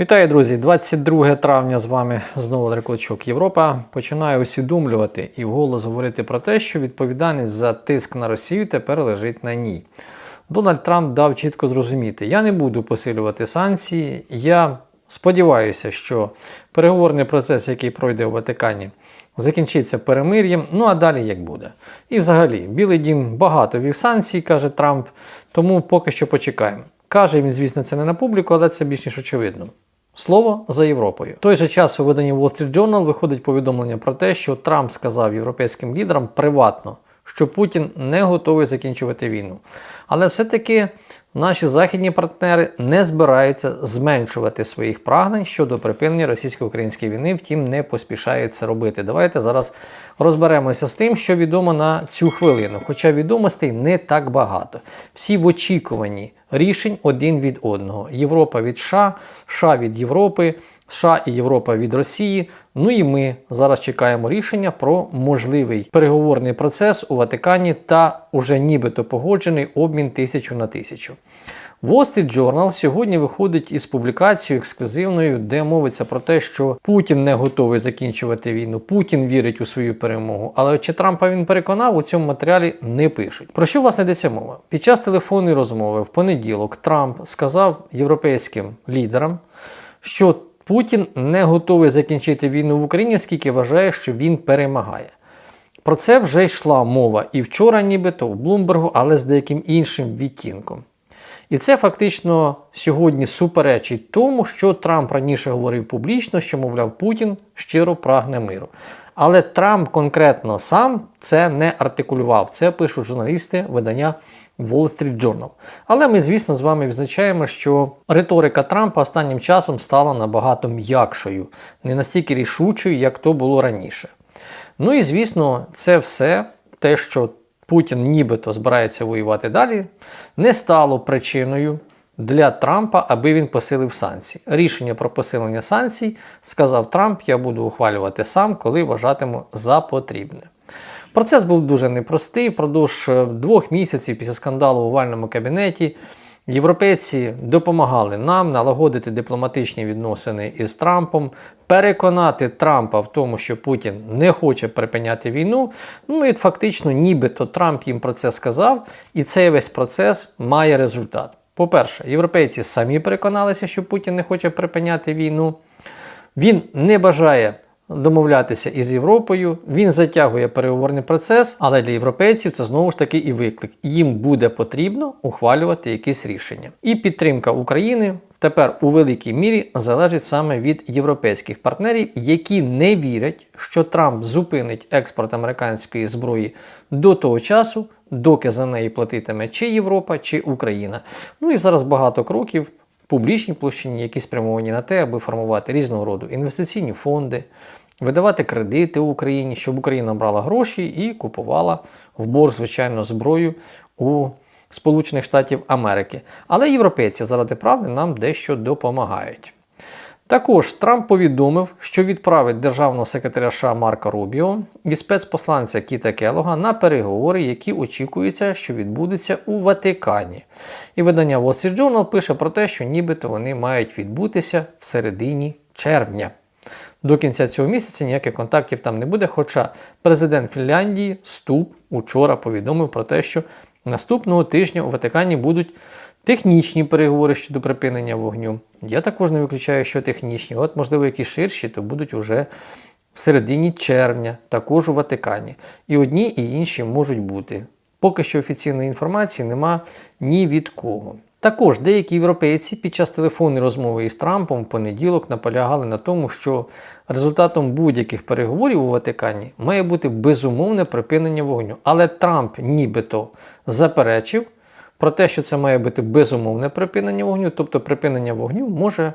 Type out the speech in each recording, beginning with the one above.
Вітаю, друзі! 22 травня з вами знову Андрій Клочок Європа. Починаю усвідомлювати і вголос говорити про те, що відповідальність за тиск на Росію тепер лежить на ній. Дональд Трамп дав чітко зрозуміти: я не буду посилювати санкції. Я сподіваюся, що переговорний процес, який пройде у Ватикані, закінчиться перемир'ям. Ну а далі як буде. І взагалі, Білий Дім багато вів санкцій, каже Трамп, тому поки що почекаємо. Каже він, звісно, це не на публіку, але це більш ніж очевидно. Слово за Європою. В той же час у виданні Wall Street Journal виходить повідомлення про те, що Трамп сказав європейським лідерам приватно, що Путін не готовий закінчувати війну. Але все-таки наші західні партнери не збираються зменшувати своїх прагнень щодо припинення російсько-української війни, втім не поспішають це робити. Давайте зараз розберемося з тим, що відомо на цю хвилину. Хоча відомостей не так багато. Всі в очікуванні рішень один від одного. Європа від США, США від Європи, США і Європа від Росії. Ну і ми зараз чекаємо рішення про можливий переговорний процес у Ватикані та уже нібито погоджений обмін тисячу на тисячу. Wall Street Journal сьогодні виходить із публікацією ексклюзивною, де мовиться про те, що Путін не готовий закінчувати війну, Путін вірить у свою перемогу. Але чи Трампа він переконав, у цьому матеріалі не пишуть. Про що власне йдеться мова? Під час телефонної розмови в понеділок Трамп сказав європейським лідерам, що Путін не готовий закінчити війну в Україні, оскільки вважає, що він перемагає. Про це вже йшла мова і вчора, нібито у Блумбергу, але з деяким іншим відтінком. І це фактично сьогодні суперечить тому, що Трамп раніше говорив публічно, що, мовляв, Путін щиро прагне миру. Але Трамп конкретно сам це не артикулював. Це пишуть журналісти видання Wall Street Journal. Але ми, звісно, з вами відзначаємо, що риторика Трампа останнім часом стала набагато м'якшою, не настільки рішучою, як то було раніше. Ну і звісно, це все те, що Путін нібито збирається воювати далі, не стало причиною для Трампа, аби він посилив санкції. Рішення про посилення санкцій сказав Трамп, я буду ухвалювати сам, коли вважатиму за потрібне. Процес був дуже непростий. Впродовж е, двох місяців після скандалу в овальному кабінеті європейці допомагали нам налагодити дипломатичні відносини із Трампом, переконати Трампа в тому, що Путін не хоче припиняти війну. Ну і фактично, нібито Трамп їм про це сказав, і цей весь процес має результат. По-перше, європейці самі переконалися, що Путін не хоче припиняти війну. Він не бажає домовлятися із Європою. Він затягує переговорний процес, але для європейців це знову ж таки і виклик. Їм буде потрібно ухвалювати якісь рішення. І підтримка України тепер у великій мірі залежить саме від європейських партнерів, які не вірять, що Трамп зупинить експорт американської зброї до того часу. Доки за неї платитиме чи Європа, чи Україна. Ну і зараз багато кроків в публічній площині, які спрямовані на те, аби формувати різного роду інвестиційні фонди, видавати кредити Україні, щоб Україна брала гроші і купувала в борг, звичайно, зброю у Сполучених Штатів Америки. Але європейці заради правди нам дещо допомагають. Також Трамп повідомив, що відправить державного секретаря США Марка Рубіо і спецпосланця Кіта Келога на переговори, які очікуються, що відбудуться у Ватикані. І видання Wall Street Journal пише про те, що нібито вони мають відбутися в середині червня. До кінця цього місяця ніяких контактів там не буде. Хоча президент Фінляндії Ступ учора повідомив про те, що наступного тижня у Ватикані будуть технічні переговори щодо припинення вогню. Я також не виключаю, що технічні, от, можливо, які ширші, то будуть уже в середині червня, також у Ватикані. І одні, і інші можуть бути. Поки що офіційної інформації нема ні від кого. Також деякі європейці під час телефонної розмови із Трампом в понеділок наполягали на тому, що результатом будь-яких переговорів у Ватикані має бути безумовне припинення вогню. Але Трамп нібито заперечив про те, що це має бути безумовне припинення вогню, тобто припинення вогню може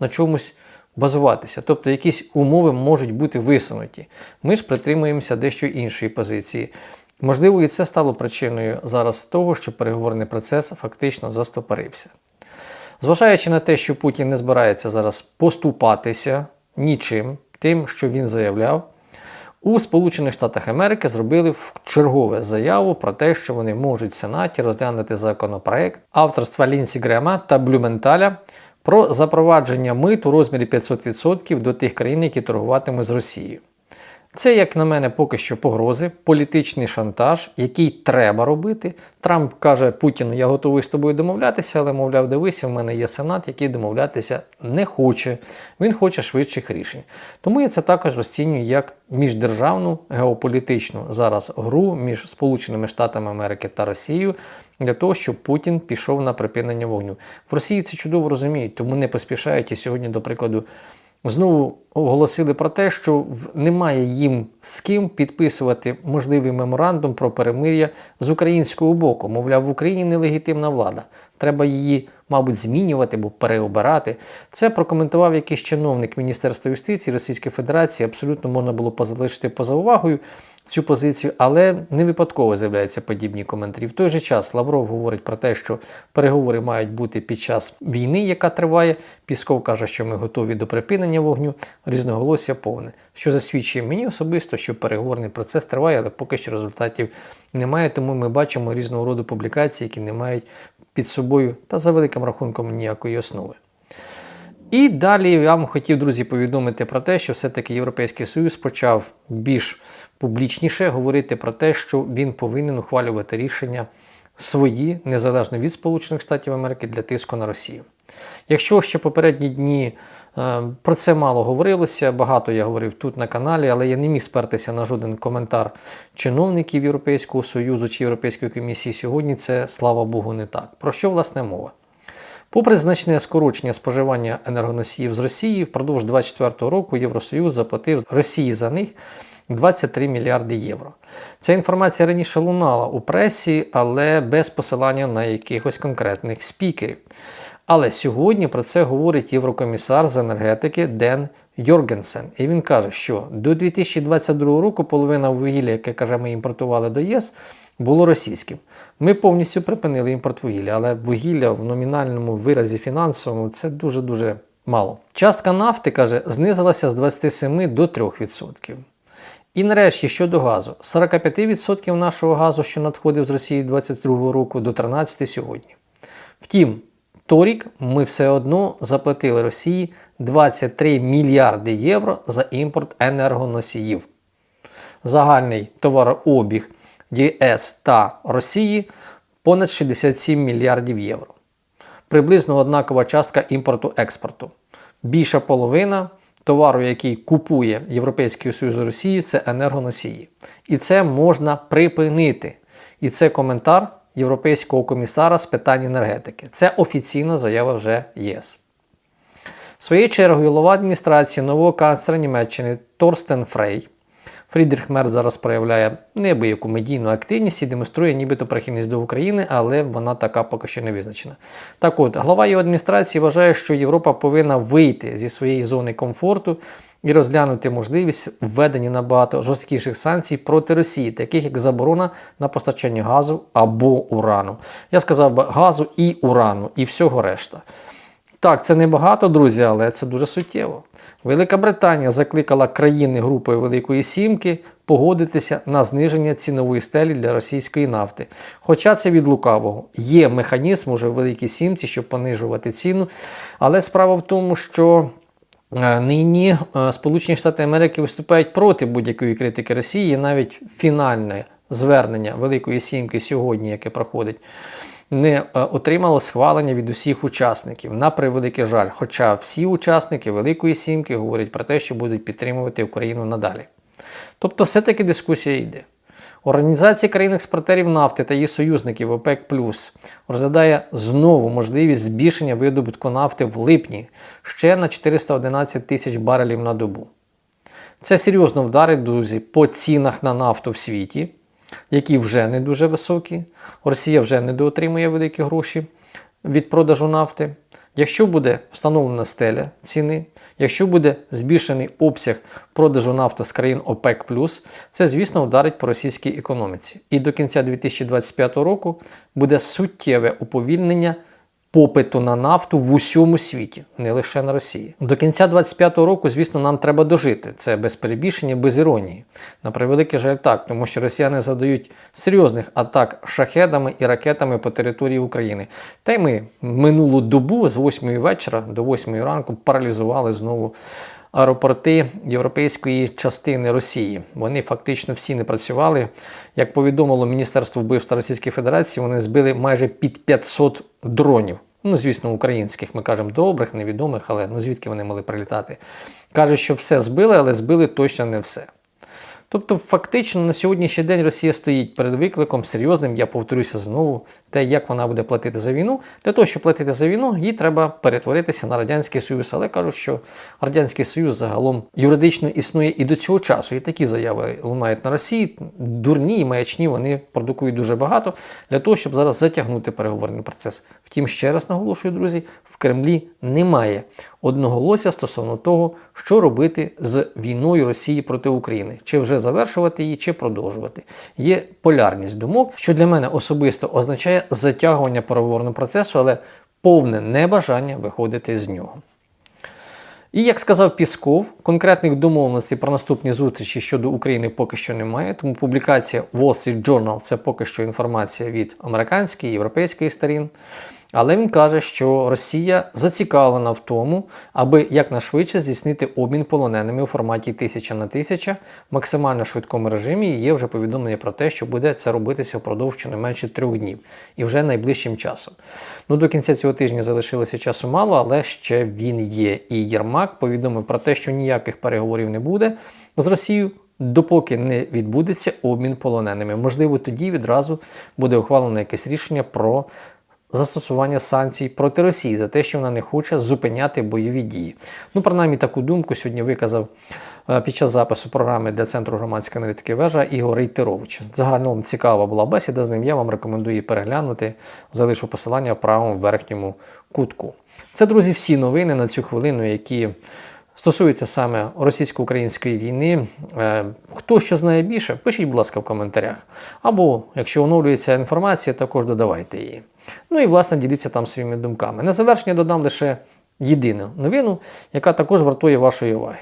на чомусь базуватися, тобто якісь умови можуть бути висунуті. Ми ж притримуємося дещо іншої позиції. Можливо, і це стало причиною зараз того, що переговорний процес фактично застопорився. Зважаючи на те, що Путін не збирається зараз поступатися нічим, тим, що він заявляв, у Сполучених Штатах Америки зробили чергове заяву про те, що вони можуть в Сенаті розглянути законопроект авторства Лінсі Грема та Блюменталя про запровадження мит у розмірі 500% до тих країн, які торгуватимуть з Росією. Це, як на мене, поки що погрози, політичний шантаж, який треба робити. Трамп каже Путіну, я готовий з тобою домовлятися, але, мовляв, дивися, в мене є сенат, який домовлятися не хоче. Він хоче швидших рішень. Тому я це також розцінюю як міждержавну геополітичну зараз гру між Сполученими Штатами Америки та Росією. Для того, щоб Путін пішов на припинення вогню. В Росії це чудово розуміють, тому не поспішають і сьогодні, до прикладу, знову оголосили про те, що немає їм з ким підписувати можливий меморандум про перемир'я з українського боку. Мовляв, в Україні нелегітимна влада. Треба її, мабуть, змінювати або переобирати. Це прокоментував якийсь чиновник Міністерства юстиції Російської Федерації. Абсолютно можна було позалишити поза увагою цю позицію, але не випадково з'являються подібні коментарі. В той же час Лавров говорить про те, що переговори мають бути під час війни, яка триває. Пісков каже, що ми готові до припинення вогню. Різноголосся повне, що засвідчує мені особисто, що переговорний процес триває, але поки що результатів немає. Тому ми бачимо різного роду публікації, які не мають під собою та за великим рахунком ніякої основи. І далі я вам хотів, друзі, повідомити про те, що все-таки Європейський Союз почав більш публічніше говорити про те, що він повинен ухвалювати рішення свої, незалежно від Сполучених Штатів Америки, для тиску на Росію. Якщо ще попередні дні е, про це мало говорилося, багато я говорив тут на каналі, але я не міг спертися на жоден коментар чиновників Європейського Союзу чи Європейської комісії сьогодні, це слава Богу, не так. Про що власне мова? Попри значне скорочення споживання енергоносіїв з Росії, впродовж 2024 року Євросоюз заплатив Росії за них 23 мільярди євро. Ця інформація раніше лунала у пресі, але без посилання на якихось конкретних спікерів. Але сьогодні про це говорить єврокомісар з енергетики Ден Йоргенсен. І він каже, що до 2022 року половина вугілля, яке каже, ми імпортували до ЄС, було російським. Ми повністю припинили імпорт вугілля, але вугілля в номінальному виразі фінансовому це дуже-дуже мало. Частка нафти, каже, знизилася з 27 до 3%. І нарешті щодо газу, 45% нашого газу, що надходив з Росії 22 року, до 13 сьогодні. Втім, торік ми все одно заплатили Росії 23 мільярди євро за імпорт енергоносіїв. Загальний товарообіг ЄС та Росії понад 67 мільярдів євро. Приблизно однакова частка імпорту-експорту. Більша половина товару, який купує Європейський Союз Росії, це енергоносії. І це можна припинити. І це коментар Європейського комісара з питань енергетики. Це офіційна заява вже ЄС. Своєю чергою голова адміністрації нового канцлера Німеччини Торстен Фрей Фрідріх Мер зараз проявляє неабияку медійну активність і демонструє нібито прихильність до України, але вона така поки що не визначена. Так от, глава його адміністрації вважає, що Європа повинна вийти зі своєї зони комфорту і розглянути можливість введення набагато жорсткіших санкцій проти Росії, таких як заборона на постачання газу або урану. Я сказав би газу і урану, і всього решта. Так, це небагато, друзі, але це дуже суттєво. Велика Британія закликала країни групи Великої Сімки погодитися на зниження цінової стелі для російської нафти. Хоча це від лукавого. Є механізм уже в Великій Сімці, щоб понижувати ціну. Але справа в тому, що е, нині е, Сполучені Штати Америки виступають проти будь-якої критики Росії, навіть фінальне звернення Великої Сімки сьогодні, яке проходить не е, отримало схвалення від усіх учасників на превеликий жаль. Хоча всі учасники Великої Сімки говорять про те, що будуть підтримувати Україну надалі. Тобто, все-таки дискусія йде. Організація країн-експортерів нафти та її союзників ОПЕК Плюс розглядає знову можливість збільшення видобутку нафти в липні ще на 411 тисяч барелів на добу. Це серйозно вдарить, друзі, по цінах на нафту в світі які вже не дуже високі. Росія вже не доотримує великі гроші від продажу нафти. Якщо буде встановлена стеля ціни, якщо буде збільшений обсяг продажу нафти з країн ОПЕК, це, звісно, вдарить по російській економіці. І до кінця 2025 року буде суттєве уповільнення попиту на нафту в усьому світі, не лише на Росії. До кінця 25-го року, звісно, нам треба дожити. Це без перебільшення, без іронії. На превеликий жаль так, тому що росіяни задають серйозних атак шахедами і ракетами по території України. Та й ми минулу добу з 8 вечора до 8 ранку паралізували знову аеропорти європейської частини Росії. Вони фактично всі не працювали. Як повідомило Міністерство вбивства Російської Федерації, вони збили майже під 500 дронів. Ну, звісно, українських, ми кажемо добрих, невідомих, але ну звідки вони могли прилітати? Каже, що все збили, але збили точно не все. Тобто, фактично на сьогоднішній день Росія стоїть перед викликом серйозним, я повторюся знову, те, як вона буде платити за війну. Для того, щоб платити за війну, їй треба перетворитися на Радянський Союз. Але кажуть, що Радянський Союз загалом юридично існує і до цього часу. І такі заяви лунають на Росії. Дурні і маячні вони продукують дуже багато для того, щоб зараз затягнути переговорний процес. Втім, ще раз наголошую, друзі, в Кремлі немає одноголосся стосовно того, що робити з війною Росії проти України, чи вже завершувати її, чи продовжувати. Є полярність думок, що для мене особисто означає затягування переговорного процесу, але повне небажання виходити з нього. І як сказав Пісков, конкретних домовленостей про наступні зустрічі щодо України поки що немає, тому публікація Wall Street Journal – це поки що інформація від американської, європейської сторін. Але він каже, що Росія зацікавлена в тому, аби якнайшвидше здійснити обмін полоненими у форматі тисяча на тисяча в максимально швидкому режимі. І є вже повідомлення про те, що буде це робитися впродовж щонайменше трьох днів і вже найближчим часом. Ну до кінця цього тижня залишилося часу мало, але ще він є. І Єрмак повідомив про те, що ніяких переговорів не буде з Росією. Допоки не відбудеться обмін полоненими, можливо, тоді відразу буде ухвалено якесь рішення про застосування санкцій проти Росії за те, що вона не хоче зупиняти бойові дії. Ну, принаймні, таку думку сьогодні виказав е, під час запису програми для Центру громадської аналітики вежа Ігор Рейтерович. Загалом цікава була бесіда з ним. Я вам рекомендую її переглянути. Залишу посилання в правому верхньому кутку. Це, друзі, всі новини на цю хвилину, які. Стосується саме російсько-української війни. Е, Хто що знає більше, пишіть, будь ласка, в коментарях. Або, якщо оновлюється інформація, також додавайте її. Ну і, власне, діліться там своїми думками. На завершення додам лише єдину новину, яка також вартує вашої уваги.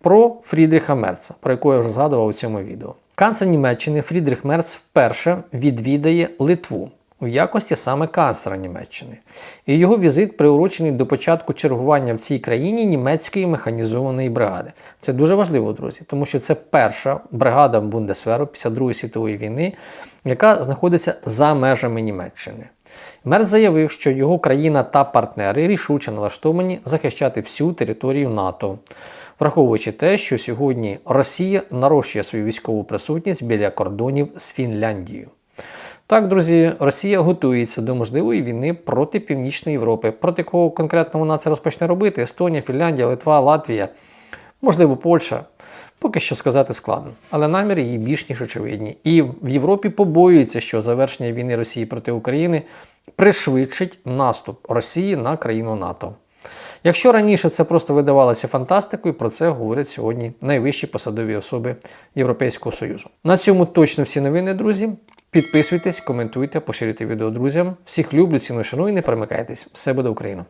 Про Фрідріха Мерца, про яку я вже згадував у цьому відео. Канцлер Німеччини Фрідріх Мерц вперше відвідає Литву у якості саме канцлера Німеччини. І його візит приурочений до початку чергування в цій країні німецької механізованої бригади. Це дуже важливо, друзі, тому що це перша бригада Бундесверу після Другої світової війни, яка знаходиться за межами Німеччини. Мерц заявив, що його країна та партнери рішуче налаштовані захищати всю територію НАТО, враховуючи те, що сьогодні Росія нарощує свою військову присутність біля кордонів з Фінляндією. Так, друзі, Росія готується до можливої війни проти Північної Європи. Проти кого конкретно вона це розпочне робити? Естонія, Фінляндія, Литва, Латвія, можливо, Польща. Поки що сказати складно, але наміри її більш ніж очевидні. І в Європі побоюються, що завершення війни Росії проти України пришвидшить наступ Росії на країну НАТО. Якщо раніше це просто видавалося фантастикою, про це говорять сьогодні найвищі посадові особи Європейського Союзу. На цьому точно всі новини, друзі. Підписуйтесь, коментуйте, поширюйте відео друзям. Всіх люблю, ціну шану і не перемикайтесь. Все буде Україна!